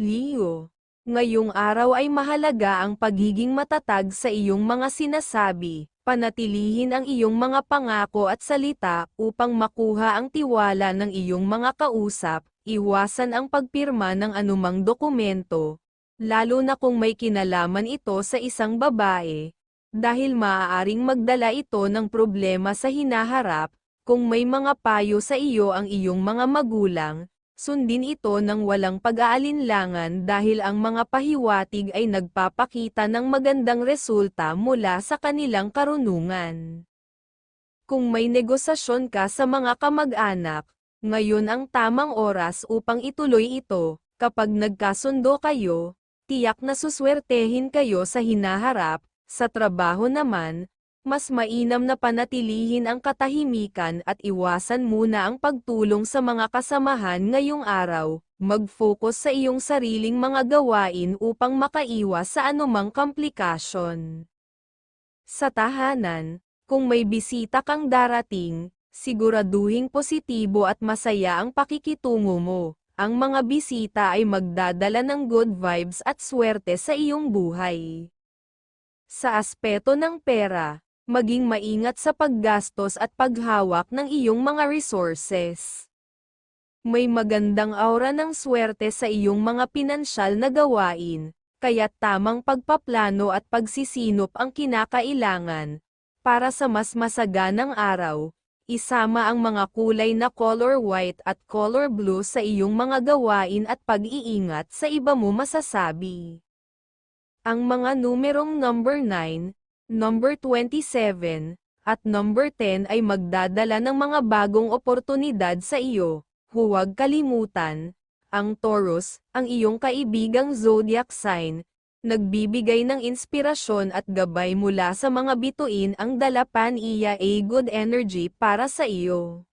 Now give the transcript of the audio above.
Leo, ngayong araw ay mahalaga ang pagiging matatag sa iyong mga sinasabi, panatilihin ang iyong mga pangako at salita upang makuha ang tiwala ng iyong mga kausap, iwasan ang pagpirma ng anumang dokumento, lalo na kung may kinalaman ito sa isang babae, dahil maaaring magdala ito ng problema sa hinaharap, kung may mga payo sa iyo ang iyong mga magulang, sundin ito ng walang pag-aalinlangan dahil ang mga pahiwatig ay nagpapakita ng magandang resulta mula sa kanilang karunungan. Kung may negosasyon ka sa mga kamag-anak, ngayon ang tamang oras upang ituloy ito, kapag nagkasundo kayo, tiyak na suswertehin kayo sa hinaharap, sa trabaho naman, mas mainam na panatilihin ang katahimikan at iwasan muna ang pagtulong sa mga kasamahan ngayong araw, mag-focus sa iyong sariling mga gawain upang makaiwas sa anumang komplikasyon. Sa tahanan, kung may bisita kang darating, siguraduhing positibo at masaya ang pakikitungo mo. Ang mga bisita ay magdadala ng good vibes at swerte sa iyong buhay. Sa aspeto ng pera, maging maingat sa paggastos at paghawak ng iyong mga resources. May magandang aura ng swerte sa iyong mga pinansyal na gawain, kaya tamang pagpaplano at pagsisinop ang kinakailangan. Para sa mas masaganang araw, isama ang mga kulay na color white at color blue sa iyong mga gawain at pag-iingat sa iba mo masasabi. Ang mga numerong number 9, number 27, at number 10 ay magdadala ng mga bagong oportunidad sa iyo. Huwag kalimutan, ang Taurus, ang iyong kaibigang zodiac sign, nagbibigay ng inspirasyon at gabay mula sa mga bituin ang dala pan iya a good energy para sa iyo.